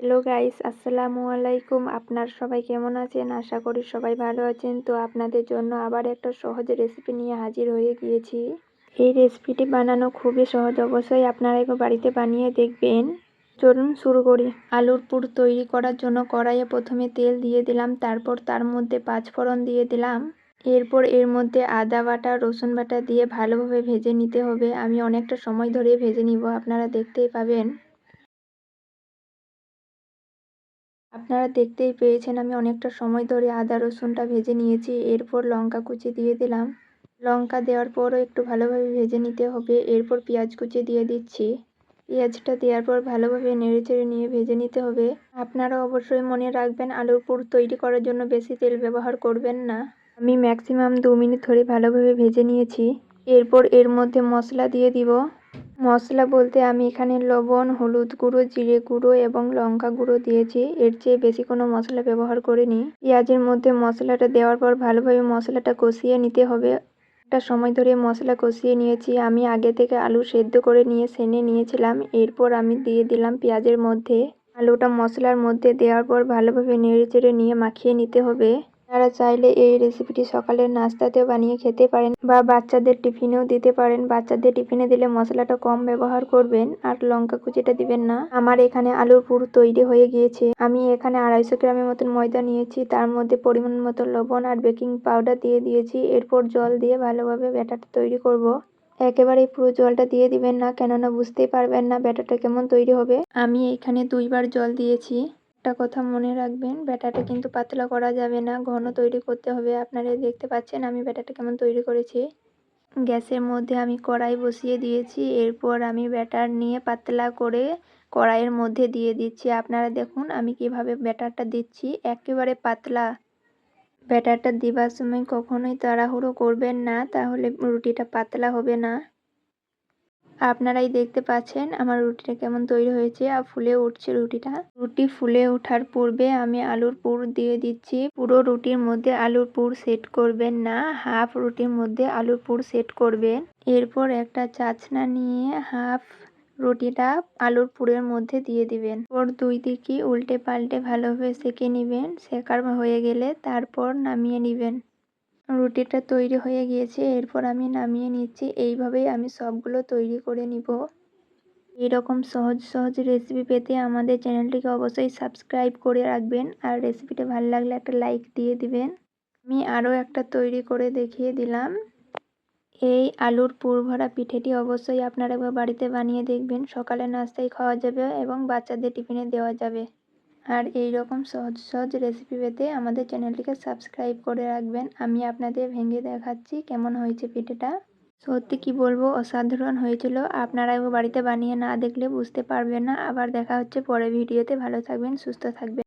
Hello guys আসসালামু আলাইকুম আপনার সবাই কেমন আছেন আশা করি সবাই ভালো আছেন তো আপনাদের জন্য আবার একটা সহজ রেসিপি নিয়ে হাজির হয়ে গিয়েছি এই রেসিপিটি বানানো খুবই সহজ অবশ্যই আপনারা একবার বাড়িতে বানিয়ে দেখবেন চলুন শুরু করি আলুর পুর তৈরি করার জন্য কড়াইয়ে প্রথমে তেল দিয়ে দিলাম তারপর তার মধ্যে পাঁচ পাঁচফোড়ন দিয়ে দিলাম এরপর এর মধ্যে আদা বাটা রসুন বাটা দিয়ে ভালোভাবে ভেজে নিতে হবে আমি অনেকটা সময় ধরে ভেজে নিব আপনারা দেখতেই পাবেন আপনারা দেখতেই পেয়েছেন আমি অনেকটা সময় ধরে আদা, রসুনটা ভেজে নিয়েছি। এরপর লঙ্কা কুচি দিয়ে দিলাম। লঙ্কা দেওয়ার পরও একটু ভালোভাবে ভেজে নিতে হবে। এরপর পেঁয়াজ কুচি দিয়ে দিচ্ছি। পেঁয়াজটা দেওয়ার পর ভালোভাবে নেড়েচেড়ে নিয়ে ভেজে নিতে হবে। আপনারা অবশ্যই মনে রাখবেন, আলুর পুর তৈরি করার জন্য বেশি তেল ব্যবহার করবেন না। আমি ম্যাক্সিমাম দু মিনিট ধরে ভালোভাবে ভেজে নিয়েছি। এরপর এর মধ্যে মশলা দিয়ে দিব। মশলা বলতে আমি এখানে লবণ, হলুদ গুঁড়ো, জিরে গুঁড়ো এবং লঙ্কা গুঁড়ো দিয়েছি। এর চেয়ে বেশি কোনো মশলা ব্যবহার করিনি। পেঁয়াজের মধ্যে মশলাটা দেওয়ার পর ভালোভাবে মশলাটা কষিয়ে নিতে হবে। একটা সময় ধরে মশলা কষিয়ে নিয়েছি। আমি আগে থেকে আলু সেদ্ধ করে নিয়ে সেনে নিয়েছিলাম। এরপর আমি দিয়ে দিলাম পেঁয়াজের মধ্যে। আলুটা মশলার মধ্যে দেওয়ার পর ভালোভাবে নেড়ে চেড়ে নিয়ে মাখিয়ে নিতে হবে। আপনারা চাইলে এই রেসিপিটি সকালের নাস্তাতেও বানিয়ে খেতে পারেন বা বাচ্চাদের টিফিনেও দিতে পারেন। বাচ্চাদের টিফিনে দিলে মশলাটা কম ব্যবহার করবেন আর লঙ্কা কুচিটা দিবেন না। আমার এখানে আলুর পুর তৈরি হয়ে গিয়েছে। আমি এখানে আড়াইশো গ্রামের মতন ময়দা নিয়েছি। তার মধ্যে পরিমাণ মতো লবণ আর বেকিং পাউডার দিয়ে দিয়েছি। এরপর জল দিয়ে ভালোভাবে ব্যাটারটা তৈরি করব। একেবারে পুরো জলটা দিয়ে দিবেন না, কেননা বুঝতেই পারবেন না ব্যাটারটা কেমন তৈরি হবে। আমি এখানে দুইবার জল দিয়েছি। একটা কথা মনে রাখবেন ব্যাটাটা কিন্তু পাতলা করা যাবে না, ঘন তৈরি করতে হবে। আপনারা দেখতে পাচ্ছেন আমি ব্যাটাটা কেমন তৈরি করেছি। গ্যাসের মধ্যে আমি কড়াই বসিয়ে দিয়েছি, এরপর আমি ব্যাটার নিয়ে পাতলা করে কড়াইয়ের মধ্যে দিয়ে দিচ্ছি। আপনারা দেখুন আমি কীভাবে ব্যাটারটা দিচ্ছি, একেবারে পাতলা। ব্যাটারটা দিবার সময় কখনোই তাড়াহুড়ো করবেন না, তাহলে রুটিটা পাতলা হবে না। আপনারাই দেখতে পাচ্ছেন আমার রুটিটা কেমন তৈরি হয়েছে আর ফুলে উঠছে রুটিটা। রুটি ফুলে ওঠার পূর্বে আমি আলুর পুর দিয়ে দিচ্ছি। পুরো রুটির মধ্যে আলুর পুর সেট করবেন না, হাফ রুটির মধ্যে আলুর পুর সেট করবেন। এরপর একটা চাচনা নিয়ে হাফ রুটিটা আলুর পুরের মধ্যে দিয়ে দিবেন। ওর দুই দিকে উল্টে পাল্টে ভালোভাবে সেকে নেবেন। সেকার হয়ে গেলে তারপর নামিয়ে নেবেন। রুটিটা তৈরি হয়ে গিয়েছে, এরপর আমি নামিয়ে নিচ্ছি। এইভাবেই আমি সবগুলো তৈরি করে নিব। এইরকম সহজ সহজ রেসিপি পেতে আমাদের চ্যানেলটিকে অবশ্যই সাবস্ক্রাইব করে রাখবেন। আর রেসিপিটা ভালো লাগলে একটা লাইক দিয়ে দিবেন। আমি আরও একটা তৈরি করে দেখিয়ে দিলাম। এই আলুর পুর ভরা পিঠেটি অবশ্যই আপনারা বাড়িতে বানিয়ে দেখবেন। সকালে নাস্তায় খাওয়া যাবে এবং বাচ্চাদের টিফিনে দেওয়া যাবে। আর এই রকম সহজ সহজ রেসিপি পেতে আমাদের চ্যানেলটিকে সাবস্ক্রাইব করে রাখবেন। আমি আপনাদের ভেঙে দেখাচ্ছি কেমন হয়েছে পিঠেটা। সত্যি কি বলব, অসাধারণ হয়েছিল। আপনারা বাড়িতে বানিয়ে না দেখলে বুঝতে পারবেন না। আবার দেখা হচ্ছে পরে ভিডিওতে ভালো থাকবেন, সুস্থ থাকবেন।